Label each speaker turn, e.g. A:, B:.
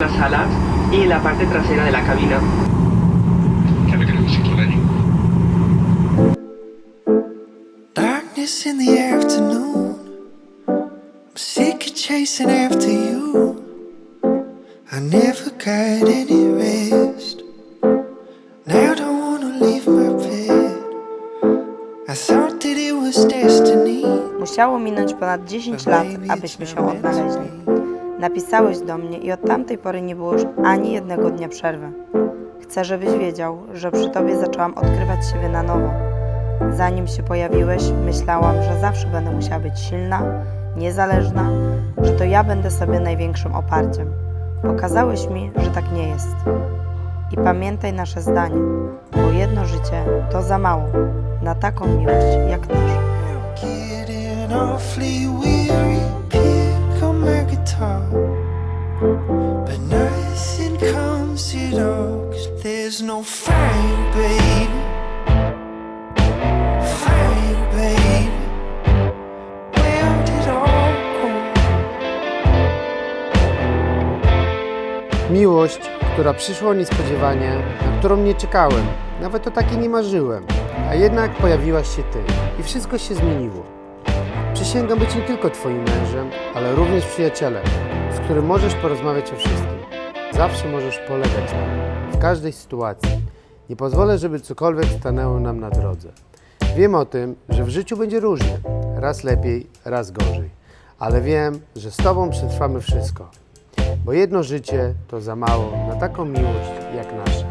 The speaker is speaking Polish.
A: las alas y la parte trasera de la cabina.
B: Darkness in the afternoon. I'm sick of chasing after you. I never got any rest. Now I don't wanna leave my bed. I thought that it was destiny.
C: Musiało minąć ponad 10 lat, abyśmy się odnaleźli. Napisałeś do mnie i od tamtej pory nie było już ani jednego dnia przerwy. Chcę, żebyś wiedział, że przy tobie zaczęłam odkrywać siebie na nowo. Zanim się pojawiłeś, myślałam, że zawsze będę musiała być silna, niezależna, że to ja będę sobie największym oparciem. Pokazałeś mi, że tak nie jest. I pamiętaj nasze zdanie, bo jedno życie to za mało na taką miłość jak nasza.
B: No. Where did it all?
D: Miłość, która przyszła niespodziewanie, na którą nie czekałem, nawet o takiej nie marzyłem, a jednak pojawiłaś się ty i wszystko się zmieniło. Przysięgam być nie tylko twoim mężem, ale również przyjacielem, z którym możesz porozmawiać o wszystkim. Zawsze możesz polegać na mnie, w każdej sytuacji. Nie pozwolę, żeby cokolwiek stanęło nam na drodze. Wiem o tym, że w życiu będzie różnie, raz lepiej, raz gorzej, ale wiem, że z tobą przetrwamy wszystko bo jedno życie to za mało na taką miłość jak nasza.